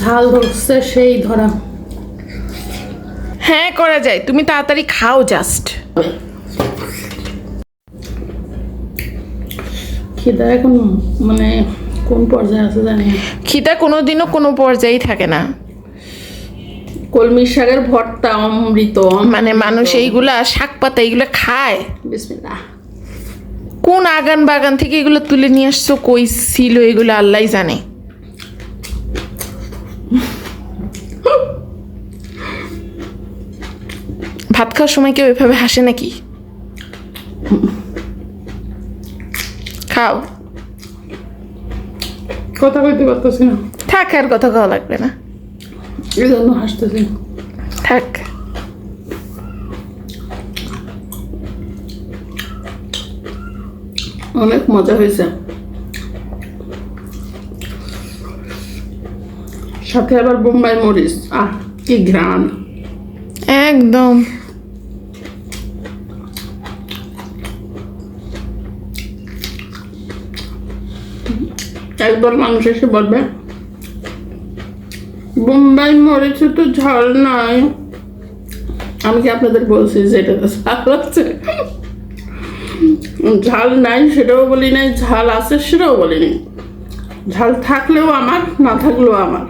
ঝাল ধরছে সেই ধরা। হ্যাঁ করা যায়। তুমি তাড়াতাড়ি খাও জাস্ট খিদা এখন মানে কোন পর্যায়ে আছে জানি না। খিদা কোনোদিনও কোনো পর্যায়েই থাকে না। কলমি শাকের ভর্তা অমৃত মানে মানুষ এইগুলা শাক পাতা এইগুলো খায়। বিসমিল্লাহ। কোন আগান বাগান থেকে এগুলো তুলে নিয়ে আসছো? কই ছিল এগুলো? আল্লাহ জানে। ভাত খাওয়ার সময় কেউ এভাবে হাসে নাকি? খাও। কথা কইতে পারতেছি না। থাক আর কথা খাওয়া লাগবে না। এই জন্য হাসতেছি। থাক। অনেক মজা হয়েছে। সাথে আবার বোম্বাই মরিচ। আহ কি ঘ্রাণ। একদম। একদল মানুষ এসে বলবে বোম্বাই মরিচে তো ঝাল নাই। আমি কি আপনাদের বলছি যে এটা তো ঝাল আছে? ঝাল নাই সেটাও বলি নাই ঝাল আছে সেটাও বলিনি ঝাল থাকলেও আমার না থাকলেও আমার।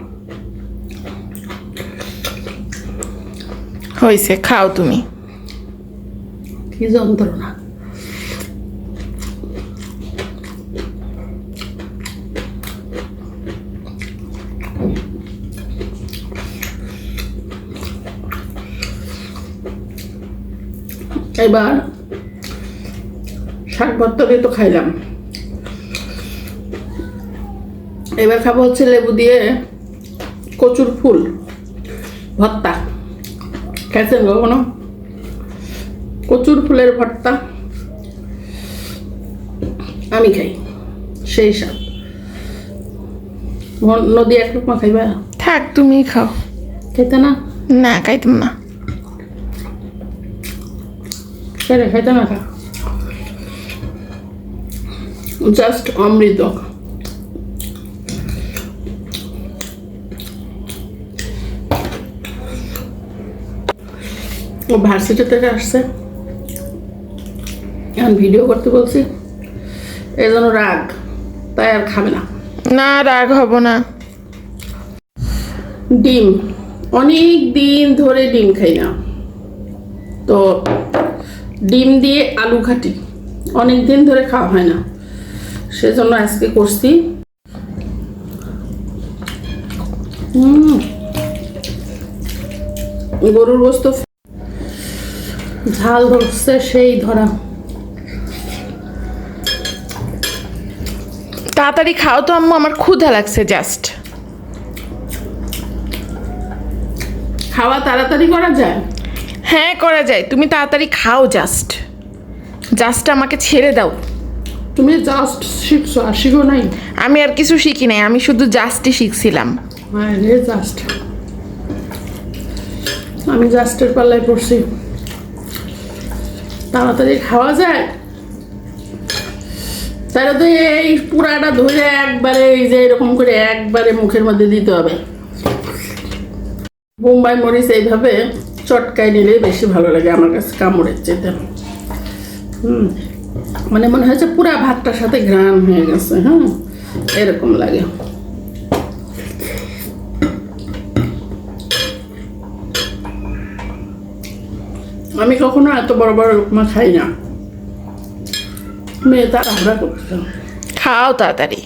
হয়েছে খাও তুমি। কি যন্ত্রণা। এবার শাক ভর্তা দিয়ে তো খাইলাম। এবার খাব হচ্ছে লেবু দিয়ে কচুর ফুল ভর্তা। খাইছেন কখনো? কচুর ফুলের ভর্তা আমি খাই সেই স্বাদ। নদী এক রকম খাইবা? থাক তুমি খাও। খেতে না? না খাইতাম না। কেন খাইতে না খা জাস্ট অমৃত ও ভার্সিটি থেকে আসছে। এখন ভিডিও করতে বলছি। এই জন্য রাগ তাই আর খাবে না। না রাগ হব না। ডিম অনেক দিন ধরে ডিম খাই না। তো ডিম দিয়ে আলু ঘাটি। অনেক দিন ধরে খাওয়া হয় না। সেজন্য আজকে করছি। গরুর গোস্ত ঝাল ধরছে সেই ধরা। তাড়াতাড়ি খাও তো আম্মু আমার ক্ষুধা লাগছে জাস্ট খাওয়া তাড়াতাড়ি করা যায়? হ্যাঁ করা যায়। তুমি তাড়াতাড়ি খাও জাস্ট জাস্ট আমাকে ছেড়ে দাও। তুমি জাস্ট শিখছো আর শিখো নাই? আমি আর কিছু শিখি নাই আমি শুধু জাস্টই শিখছিলাম। আরে জাস্ট আমি জাস্টের পাল্লায় পড়ছি। তাড়াতাড়ি খাওয়া যায়? তাহলে তো এই পুরাটা ধরে একবারে এই যে এরকম করে একবারে মুখের মধ্যে দিতে হবে। বোম্বাই মরিচ এইভাবে চটকায় নিলে বেশি ভালো লাগে আমার কাছে কামড়ের চেতে হুম মানে মনে হয়েছে পুরা ভাতটার সাথে ঘ্রাণ হয়ে গেছে হ্যাঁ এরকম লাগে। আমি কখনো এত বড় বড় উপমা খাই না। মেয়ে তার আমরা করছে। খাও তাড়াতাড়ি।